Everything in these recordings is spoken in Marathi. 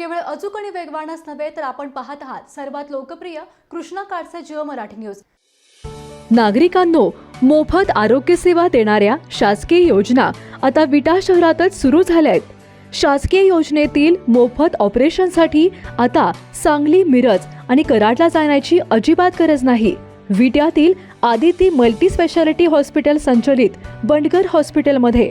केवळ अचूक आणि वेगवानच नव्हे तर आपण पाहत आहात सर्वात लोकप्रिय कृष्णा काडचे जिओ मराठी न्यूज. नागरिकांनो मोफत आरोग्य सेवा देणाऱ्या शासकीय योजना आता विटा शहरातच सुरू झाल्या आहेत शासकीय योजनेतील मोफत ऑपरेशनसाठी आता सांगली मिरज आणि कराडला जाण्याची अजिबात गरज नाही. विट्यातील आदिती मल्टी स्पेशालिटी हॉस्पिटल संचलित बंडगर हॉस्पिटलमध्ये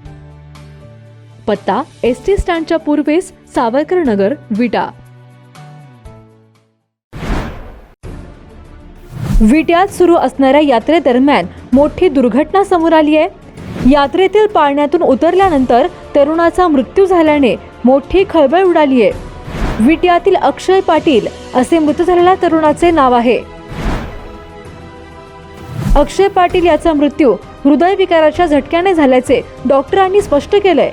पत्ता एस टी स्टँडच्या पूर्वेस सावरकर नगर विटा. विट्यात सुरू असणाऱ्या यात्रेदरम्यान मोठी दुर्घटना समोर आली आहे. यात्रेतील पाळण्यातून उतरल्यानंतर तरुणाचा मृत्यू झाल्याने मोठी खळबळ उडाली आहे. विट्यातील अक्षय पाटील असे मृत झालेल्या तरुणाचे नाव आहे. अक्षय पाटील याचा मृत्यू हृदयविकाराच्या झटक्याने झाल्याचे डॉक्टरांनी स्पष्ट केलंय.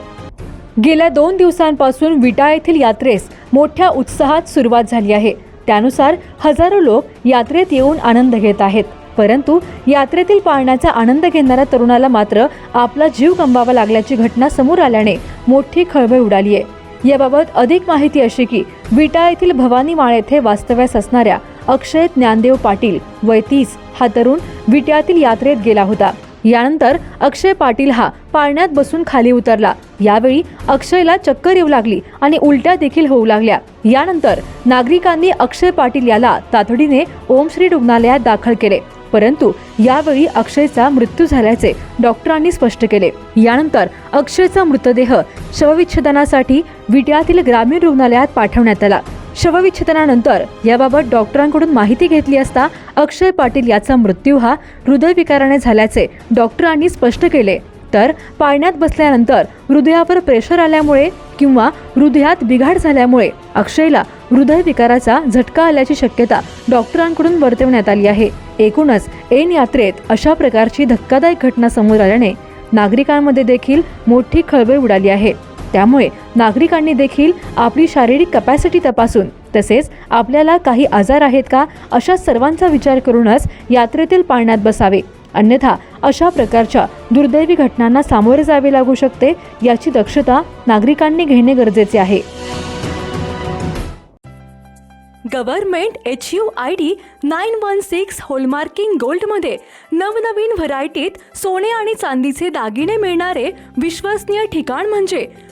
गेल्या दोन दिवसांपासून विटा येथील यात्रेस मोठ्या उत्साहात सुरुवात झाली आहे. त्यानुसार हजारो लोक यात्रेत येऊन आनंद घेत आहेत. परंतु यात्रेतील पाळण्याचा आनंद घेणाऱ्या तरुणाला मात्र आपला जीव गमवावा लागल्याची घटना समोर आल्याने मोठी खळबळ उडाली आहे. याबाबत अधिक माहिती अशी की विटा येथील भवानी माळ येथे वास्तव्यास असणाऱ्या अक्षय ज्ञानदेव पाटील वय तीस हा तरुण विट्यातील यात्रेत गेला होता. यानंतर अक्षय पाटील हा पाळण्यात बसून खाली उतरला. यावेळी अक्षयला चक्कर येऊ लागली आणि उलट्या देखील होऊ लागल्या. यानंतर नागरिकांनी अक्षय पाटील याला तातडीने ओमश्री रुग्णालयात दाखल केले. परंतु यावेळी अक्षयचा मृत्यू झाल्याचे डॉक्टरांनी स्पष्ट केले. यानंतर अक्षयचा मृतदेह शवविच्छेदनासाठी विट्यातील ग्रामीण रुग्णालयात पाठवण्यात आला. शवविच्छेदनानंतर याबाबत डॉक्टरांकडून माहिती घेतली असता अक्षय पाटील याचा मृत्यू हा हृदयविकाराने झाल्याचे डॉक्टरांनी स्पष्ट केले. तर पाळण्यात बसल्यानंतर हृदयावर प्रेशर आल्यामुळे किंवा हृदयात बिघाड झाल्यामुळे अक्षयला हृदयविकाराचा झटका आल्याची शक्यता डॉक्टरांकडून वर्तवण्यात आली आहे. एकूणच ऐन यात्रेत अशा प्रकारची धक्कादायक घटना समोर आल्याने नागरिकांमध्ये देखील मोठी खळबळ उडाली आहे. त्यामुळे नागरिकांनी देखील आपली शारीरिक कपॅसिटी तपासून तसेच आपल्याला काही आजार आहेत का अशा सर्वांचा विचार करूनच यात्रेतील पाळण्यात बसावे. अन्यथा अशा प्रकारच्या दुर्दैवी घटनांना सामोरे जावे लागू शकते याची दक्षता नागरिकांनी घेणे गरजेचे आहे. Government H U I D nine one six hallmarking गोल्डमध्ये नवनवीन व्हरायटीत सोने आणि चांदीचे दागिने मिळणारे विश्वसनीय ठिकाण म्हणजे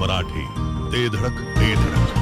मराठी. ते धडक ते धडक.